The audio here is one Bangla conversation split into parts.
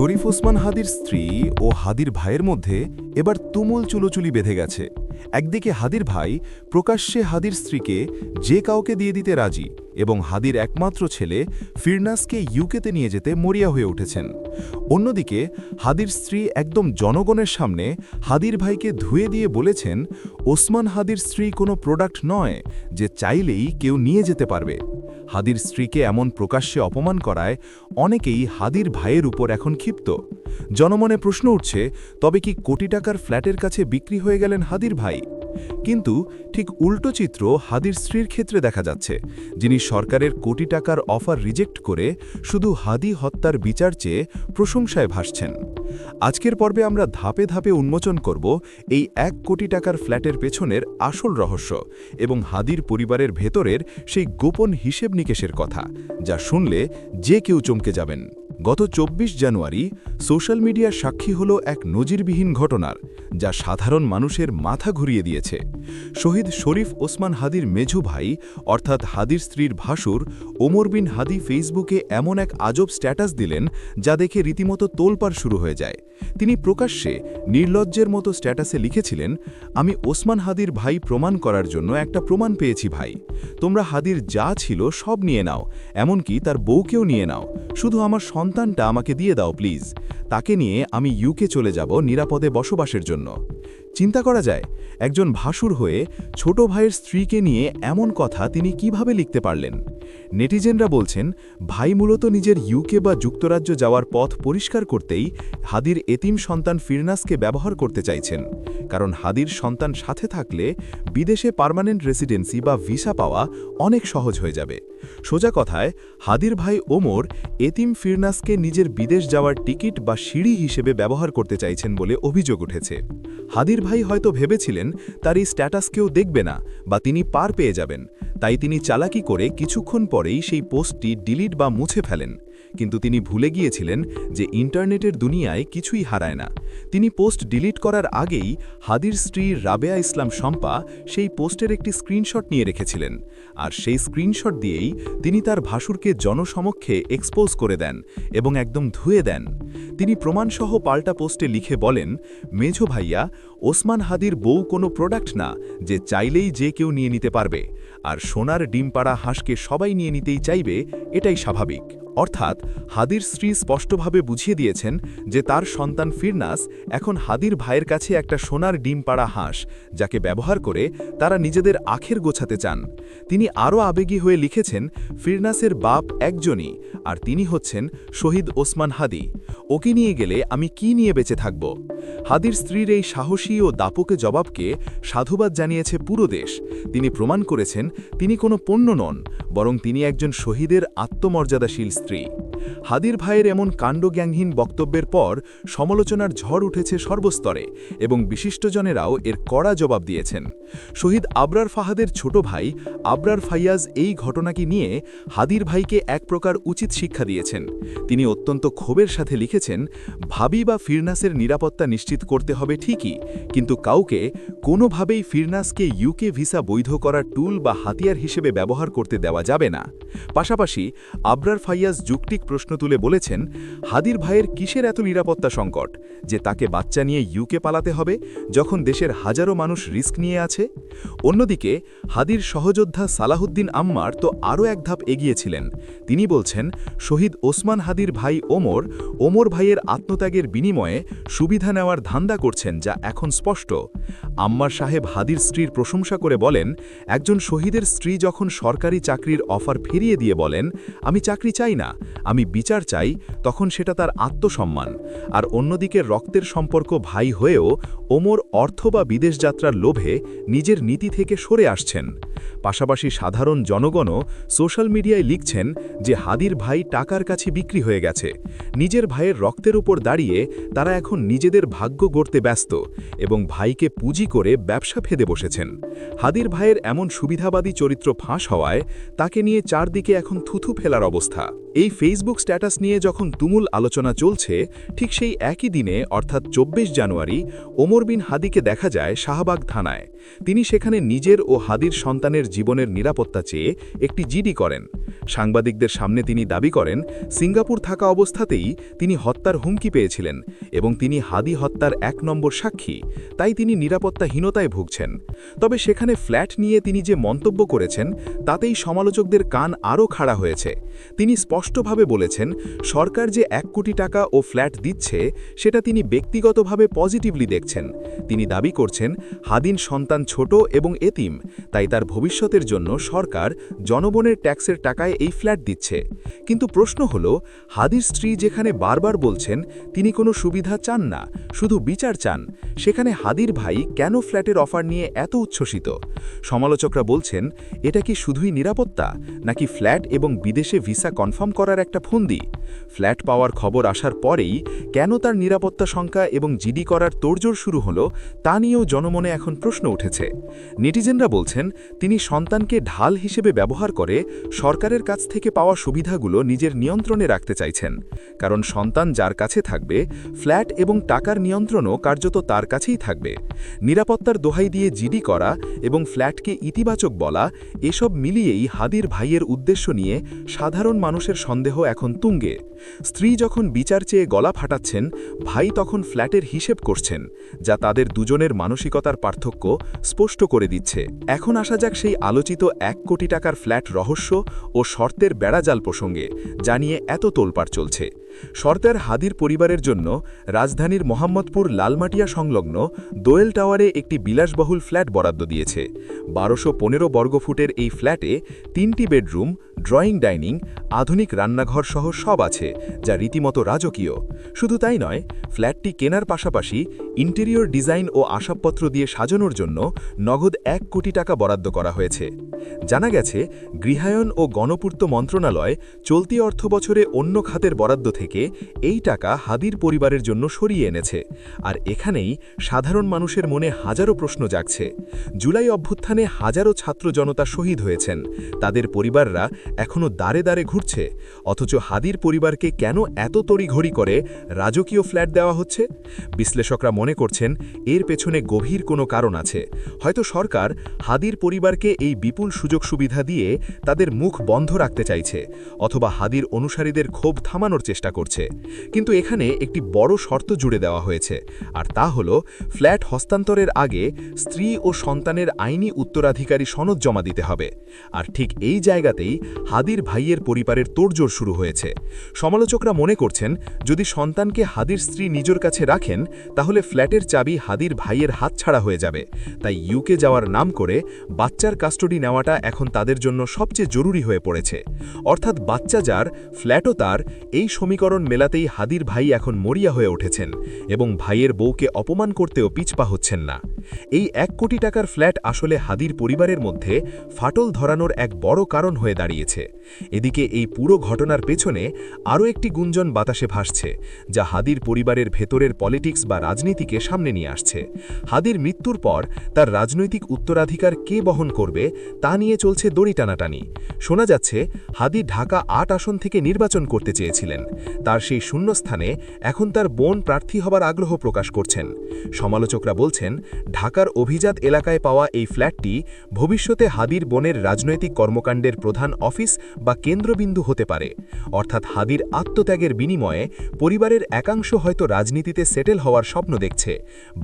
শরীফ ওসমান হাদির স্ত্রী ও হাদির ভাইয়ের মধ্যে এবার তুমুল চুলোচুলি বেঁধে গেছে। একদিকে হাদির ভাই প্রকাশ্যে হাদির স্ত্রীকে যে কাউকে দিয়ে দিতে রাজি এবং হাদির একমাত্র ছেলে ফিরনাসকে ইউকেতে নিয়ে যেতে মরিয়া হয়ে উঠেছেন। অন্যদিকে হাদির স্ত্রী একদম জনগণের সামনে হাদির ভাইকে ধুয়ে দিয়ে বলেছেন, ওসমান হাদির স্ত্রী কোনো প্রোডাক্ট নয় যে চাইলেই কেউ নিয়ে যেতে পারবে। হাদির স্ত্রীকে এমন প্রকাশ্যে অপমান করায় অনেকেই হাদির ভাইয়ের উপর এখন ক্ষিপ্ত। জনমনে প্রশ্ন উঠছে, তবে কি কোটি টাকার ফ্ল্যাটের কাছে বিক্রি হয়ে গেলেন হাদির ভাই? কিন্তু ঠিক উল্টো চিত্র হাদির স্ত্রীর ক্ষেত্রে দেখা যাচ্ছে, যিনি সরকারের কোটি টাকার অফার রিজেক্ট করে শুধু হাদি হত্যার বিচার চেয়ে প্রশংসায় ভাসছেন। আজকের পর্বে আমরা ধাপে ধাপে উন্মোচন করব এই এক কোটি টাকার ফ্ল্যাটের পেছনের আসল রহস্য এবং হাদির পরিবারের ভেতরের সেই গোপন হিসেব নিকেশের কথা, যা শুনলে যে কেউ চমকে যাবেন। গত ২৪ জানুয়ারি সোশ্যাল মিডিয়ার সাক্ষী হল এক নজিরবিহীন ঘটনার, যা সাধারণ মানুষের মাথা ঘুরিয়ে দিয়েছে। শহীদ শরীফ ওসমান হাদির মেঝু ভাই, অর্থাৎ হাদির স্ত্রীর ভাসুর, ওমর বিন হাদি ফেসবুকে এমন এক আজব স্ট্যাটাস দিলেন যা দেখে রীতিমতো তোলপাড় শুরু হয়ে যায়। তিনি প্রকাশ্যে নির্লজ্জের মতো স্ট্যাটাসে লিখেছিলেন, আমি ওসমান হাদির ভাই প্রমাণ করার জন্য একটা প্রমাণ পেয়েছি ভাই। তোমরা হাদির যা ছিল সব নিয়ে নাও, এমনকি তার বউকেও নিয়ে নাও। শুধু আমার সন্তানটা আমাকে দিয়ে দাও, প্লিজ। তাকে নিয়ে আমি ইউকে চলে যাব নিরাপদে বসবাসের জন্য। চিন্তা করা যায়, একজন ভাসুর হয়ে ছোট ভাইয়ের স্ত্রীকে নিয়ে এমন কথা তিনি কীভাবে লিখতে পারলেন? নেটিজেনরা বলছেন, ভাই মূলত নিজের ইউকে বা যুক্তরাজ্য যাওয়ার পথ পরিষ্কার করতেই হাদির এতিম সন্তান ফিরনাসকে ব্যবহার করতে চাইছেন। কারণ হাদির সন্তান সাথে থাকলে বিদেশে পার্মানেন্ট রেসিডেন্সি বা ভিসা পাওয়া অনেক সহজ হয়ে যাবে। সোজা কথায়, হাদির ভাই ওমর এতিম ফিরনাসকে নিজের বিদেশ যাওয়ার টিকিট বা সিঁড়ি হিসেবে ব্যবহার করতে চাইছেন বলে অভিযোগ উঠেছে। হাদির ভাই হয়তো ভেবেছিলেন তার এই স্ট্যাটাস কেউ দেখবে না বা তিনি পার পেয়ে যাবেন। তাই তিনি চালাকি করে কিছুক্ষণ পরেই সেই পোস্টটি ডিলিট বা মুছে ফেলেন। কিন্তু তিনি ভুলে গিয়েছিলেন যে ইন্টারনেটের দুনিয়ায় কিছুই হারায় না। তিনি পোস্ট ডিলিট করার আগেই হাদির স্ত্রী রাবেয়া ইসলাম শম্পা সেই পোস্টের একটি স্ক্রিনশট নিয়ে রেখেছিলেন। আর সেই স্ক্রিনশট দিয়েই তিনি তার ভাসুরকে জনসমক্ষে এক্সপোজ করে দেন এবং একদম ধুয়ে দেন। তিনি প্রমাণসহ পাল্টা পোস্টে লিখে বলেন, মেঝো ভাইয়া ওসমান হাদির বউ কোনো প্রোডাক্ট না, যে চাইলেই যে কেউ নিয়ে নিতে পারবে। আর সোনার ডিম পাড়া হাঁসকে সবাই নিয়ে নিতেই চাইবে, এটাই স্বাভাবিক। অর্থাৎ হাদির স্ত্রী স্পষ্টভাবে বুঝিয়ে দিয়েছেন যে তার সন্তান ফিরনাস এখন হাদির ভাইয়ের কাছে একটা সোনার ডিম পাড়া হাঁস, যাকে ব্যবহার করে তারা নিজেদের আখের গোছাতে চান। তিনি আরও আবেগী হয়ে লিখেছেন, ফিরনাসের বাপ একজনই, আর তিনি হচ্ছেন শহীদ ওসমান হাদি। ওকে নিয়ে গেলে আমি কি নিয়ে বেঁচে থাকব? হাদির স্ত্রীর এই সাহসী ও দাপকে জবাবকে সাধুবাদ জানিয়েছে পুরো দেশ। তিনি প্রমাণ করেছেন, তিনি কোনো পণ্য নন, বরং তিনি একজন শহীদের আত্মমর্যাদাশীল স্ত্রী। হাদির ভাইয়ের এমন কাণ্ডজ্ঞানহীন বক্তব্যের পর সমালোচনার ঝড় উঠেছে সর্বস্তরে এবং বিশিষ্টজনেরাও এর কড়া জবাব দিয়েছেন। শহীদ আবরার ফাহাদের ছোট ভাই আবরার ফাইয়াজ এই ঘটনাকে নিয়ে হাদির ভাইকে এক প্রকার উচিত শিক্ষা দিয়েছেন। তিনি অত্যন্ত ক্ষোভের সাথে লিখেছেন, ভাবি বা ফিরনাসের নিরাপত্তা নিশ্চিত করতে হবে ঠিকই, কিন্তু কাউকে কোনোভাবেই ফিরনাসকে ইউকে ভিসা বৈধ করার টুল বা হাতিয়ার হিসেবে ব্যবহার করতে দেওয়া যাবে না। পাশাপাশি আবরার ফাইয়াজ যুক্তিক প্রশ্ন তুলে বলেছেন, হাদির ভাইয়ের কিসের এত নিরাপত্তা সংকট? যে তাকে বাচ্চা নিয়ে ইউকে পালাতে হবে, যখন দেশের হাজারো মানুষ রিস্ক নিয়ে আছে? অন্যদিকে, হাদির সহযোদ্ধা সালাহুদ্দিন আম্মার তো আরও এক ধাপ এগিয়েছিলেন। তিনি বলছেন, শহীদ ওসমান হাদির ভাই ওমর ওমর ভাইয়ের আত্মত্যাগের বিনিময়ে সুবিধা নেওয়ার ধান্দা করছেন যা এখন স্পষ্ট। আম্মার সাহেব হাদির স্ত্রীর প্রশংসা করে বলেন, একজন শহীদের স্ত্রী যখন সরকারি চাকরির অফার ফিরিয়ে দিয়ে বলেন, আমি চাকরি চাই না, আমি বিচার চাই তখন সেটা তার আত্মসম্মান। আর অন্যদিকে রক্তের সম্পর্ক ভাই হয়েও ওমর অর্থ বা বিদেশ যাত্রার লোভে নিজের নীতি থেকে সরে আসছেন। পাশাপাশি সাধারণ জনগণও সোশ্যাল মিডিয়ায় লিখছেন যে হাদির ভাই টাকার কাছে বিক্রি হয়ে গেছে। নিজের ভাইয়ের রক্তের উপর দাঁড়িয়ে তারা এখন নিজেদের ভাগ্য গড়তে ব্যস্ত এবং ভাইকে পুঁজি করে ব্যবসা ফেদে বসেছেন। হাদির ভাইয়ের এমন সুবিধাবাদী চরিত্র ফাঁস হওয়ায় তাকে নিয়ে চারদিকে এখন থুথু ফেলার অবস্থা। এই ফেসবুক স্ট্যাটাস নিয়ে যখন তুমুল আলোচনা চলছে, ঠিক সেই একই দিনে, অর্থাৎ চব্বিশ জানুয়ারি, ওমর বিন হাদিকে দেখা যায় শাহবাগ থানায়। তিনি সেখানে নিজের ও হাদির সন্তানের জীবনের নিরাপত্তা চেয়ে একটি জিডি করেন। সাংবাদিকদের সামনে তিনি দাবি করেন, সিঙ্গাপুর থাকা অবস্থাতেই তিনি হত্যার হুমকি পেয়েছিলেন এবং তিনি হাদি হত্যার এক নম্বর সাক্ষী, তাই তিনি নিরাপত্তাহীনতায় ভুগছেন। তবে সেখানে ফ্ল্যাট নিয়ে তিনি যে মন্তব্য করেছেন, তাতেই সমালোচকদের কান আরও খাড়া হয়েছে। তিনি স্পষ্টভাবে বলেছেন, সরকার যে এক কোটি টাকা ও ফ্ল্যাট দিচ্ছে, সেটা তিনি ব্যক্তিগতভাবে পজিটিভলি দেখছেন। তিনি দাবি করছেন, হাদিন সন্তান ছোট এবং এতিম, তাই তার ভবিষ্যতের জন্য সরকার জনবনের ট্যাক্সের টাকায় এই ফ্ল্যাট দিচ্ছে। কিন্তু প্রশ্ন হল, হাদির স্ত্রী যেখানে বারবার বলছেন, তিনি কোনো সুবিধা চান না, শুধু বিচার চান, সেখানে হাদির ভাই কেন ফ্ল্যাটের অফার নিয়ে এত উচ্ছ্বসিত? সমালোচকরা বলছেন, এটা কি শুধুই নিরাপত্তা, নাকি ফ্ল্যাট এবং বিদেশে ভিসা কনফার্ম করার একটা ফন্দি। ফ্ল্যাট পাওয়ার খবর আসার পরেই কেন তার নিরাপত্তা সংখ্যা এবং জিডি করার তোড়জোড় শুরু হলো, তা নিয়েও জনমনে এখন প্রশ্ন উঠেছে। নেটিজেনরা বলছেন, তিনি সন্তানকে ঢাল হিসেবে ব্যবহার করে সরকারের কাছ থেকে পাওয়া সুবিধাগুলো নিজের নিয়ন্ত্রণে রাখতে চাইছেন। কারণ সন্তান যার কাছে থাকবে, ফ্ল্যাট এবং টাকার নিয়ন্ত্রণও কার্যত তার কাছেই থাকবে। নিরাপত্তার দোহাই দিয়ে জিডি করা এবং ফ্ল্যাটকে ইতিবাচক বলা, এসব মিলিয়েই হাদির ভাইয়ের উদ্দেশ্য নিয়ে সাধারণ মানুষের সন্দেহ এখন তুঙ্গে। স্ত্রী যখন বিচার চেয়ে গলা ফাটাচ্ছেন, ভাই তখন ফ্ল্যাটের হিসেব করছেন, যা তাদের দুজনের মানসিকতার পার্থক্য স্পষ্ট করে দিচ্ছে। এখন আসা যাক সেই আলোচিত এক কোটি টাকার ফ্ল্যাট রহস্য ও শর্তের বেড়াজাল প্রসঙ্গে জানিয়ে এত তোলপাড় চলছে। শর্তের হাদির পরিবারের জন্য রাজধানীর মোহাম্মদপুর লালমাটিয়া সংলগ্ন দোয়েল টাওয়ারে একটি বিলাসবহুল ফ্ল্যাট বরাদ্দ দিয়েছে। বারোশো পনেরো বর্গফুটের এই ফ্ল্যাটে তিনটি বেডরুম, ড্রয়িং, ডাইনিং, আধুনিক রান্নাঘর সহ সব আছে, যা রীতিমতো রাজকীয়। শুধু তাই নয়, ফ্ল্যাটটি কেনার পাশাপাশি ইন্টেরিয়র ডিজাইন ও আসবাবপত্র দিয়ে সাজানোর জন্য নগদ এক কোটি টাকা বরাদ্দ করা হয়েছে। জানা গেছে, গৃহায়ন ও গণপূর্ত মন্ত্রণালয় চলতি অর্থ বছরে অন্য খাতের বরাদ্দ থেকে এই টাকা হাদির পরিবারের জন্য সরিয়ে এনেছে। আর এখানেই সাধারণ মানুষের মনে হাজারো প্রশ্ন জাগছে। জুলাই অভ্যুত্থানে হাজারো ছাত্র জনতা শহীদ হয়েছেন। তাদের পরিবাররা এখনও দাঁড়ে দাঁড়ে ঘুরছে। অথচ হাদির পরিবারকে কেন এত তড়িঘড়ি করে রাজকীয় ফ্ল্যাট দেওয়া হচ্ছে? বিশ্লেষকরা মনে করছেন, এর পেছনে গভীর কোনো কারণ আছে। হয়তো সরকার হাদির পরিবারকে এই বিপুল সুযোগ সুবিধা দিয়ে তাদের মুখ বন্ধ রাখতে চাইছে, অথবা হাদির অনুসারীদের ক্ষোভ থামানোর চেষ্টা করছে। কিন্তু এখানে একটি বড় শর্ত জুড়ে দেওয়া হয়েছে, আর তা হল, ফ্ল্যাট হস্তান্তরের আগে স্ত্রী ও সন্তানের আইনি উত্তরাধিকারী সনদ জমা দিতে হবে। আর ঠিক এই জায়গাতেই হাদির ভাইয়ের পরিবারের তোড়জোড় শুরু হয়েছে। সমালোচকরা মনে করছেন, যদি সন্তানকে হাদির স্ত্রী নিজের কাছে রাখেন, তাহলে ফ্ল্যাটের চাবি হাদির ভাইয়ের হাতছাড়া হয়ে যাবে। তাই ইউকে যাওয়ার নাম করে বাচ্চার কাস্টডি নেওয়াটা এখন তাদের জন্য সবচেয়ে জরুরি হয়ে পড়েছে। অর্থাৎ বাচ্চা যার, ফ্ল্যাটও তার, এই সমীকরণ মেলাতেই হাদির ভাই এখন মরিয়া হয়ে উঠেছেন এবং ভাইয়ের বউকে অপমান করতেও পিছপা হচ্ছেন না। এই এক কোটি টাকার ফ্ল্যাট আসলে হাদির পরিবারের মধ্যে ফাটল ধরানোর এক বড় কারণ হয়ে দাঁড়িয়েছে। এদিকে এই পুরো ঘটনার পেছনে আরও একটি গুঞ্জন বাতাসে ভাসছে, যা হাদির পরিবারের ভেতরের পলিটিক্স বা রাজনীতিকে সামনে নিয়ে আসছে। হাদির মৃত্যুর পর তার রাজনৈতিক উত্তরাধিকার কে বহন করবে তা নিয়ে চলছে দড়ি টানাটানি। শোনা যাচ্ছে, হাদি ঢাকা আট আসন থেকে নির্বাচন করতে চেয়েছিলেন। তার সেই শূন্যস্থানে এখন তার বোন প্রার্থী হবার আগ্রহ প্রকাশ করছেন। সমালোচকরা বলছেন ঢাকার অভিজাত এলাকায় পাওয়া এই ফ্ল্যাটটি ভবিষ্যতে হাদির বোনের রাজনৈতিক কর্মকাণ্ডের প্রধান অফিস বা কেন্দ্রবিন্দু হতে পারে। অর্থাৎ হাদির আত্মত্যাগের বিনিময়ে পরিবারের একাংশ হয়তো রাজনীতিতে সেটেল হওয়ার স্বপ্ন দেখছে।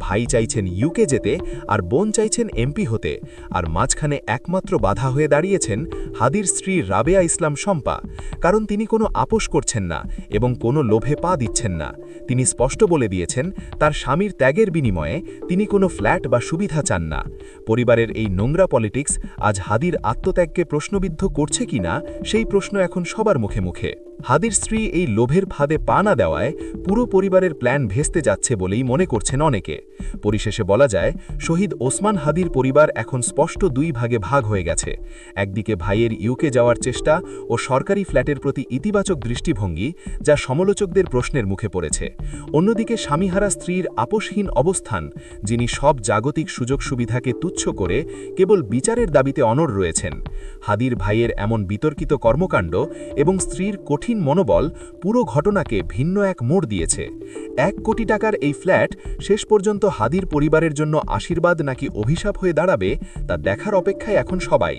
ভাই চাইছেন ইউকে যেতে আর বোন চাইছেন এমপি হতে। আর মাঝখানে একমাত্র বাধা হয়ে দাঁড়িয়েছেন হাদির স্ত্রী রাবেয়া ইসলাম শম্পা। কারণ তিনি কোনো আপোষ করছেন না এবং কোনো লোভে পা দিচ্ছেন না। তিনি স্পষ্ট বলে দিয়েছেন, তার স্বামীর ত্যাগের বিনিময়ে তিনি কোনো ফ্ল্যাট বা সুবিধা চান না। পরিবারের এই নোংরা পলিটিক্স আজ হাদির আত্মত্যাগকে প্রশ্নবিদ্ধ করছে কিনা, সেই প্রশ্ন এখন সবার মুখে মুখে। হাদির স্ত্রী এই লোভের ফাঁদে পা না দেওয়ায় পুরো পরিবারের প্ল্যান ভেস্তে যাচ্ছে বলেই মনে করছেন অনেকে। পরিশেষে বলা যায়, শহীদ ওসমান হাদির পরিবার এখন স্পষ্ট দুই ভাগে ভাগ হয়ে গেছে। একদিকে ভাইয়ের ইউকে যাওয়ার চেষ্টা ও সরকারি ফ্ল্যাটের প্রতি ইতিবাচক দৃষ্টিভঙ্গি যা সমালোচকদের প্রশ্নের মুখে পড়েছে। অন্যদিকে স্বামীহারা স্ত্রীর আপোষহীন অবস্থান, যিনি সব জাগতিক সুযোগ সুবিধাকে তুচ্ছ করে কেবল বিচারের দাবিতে অনড় রয়েছেন হাদির ভাইয়ের এমন বিতর্কিত কর্মকাণ্ড এবং স্ত্রীর কঠিন মনোবল পুরো ঘটনাকে ভিন্ন এক মোড় দিয়েছে। এক কোটি টাকার এই ফ্ল্যাট শেষ পর্যন্ত হাদির পরিবারের জন্য আশীর্বাদ নাকি অভিশাপ হয়ে দাঁড়াবে তা দেখার অপেক্ষায় এখন সবাই।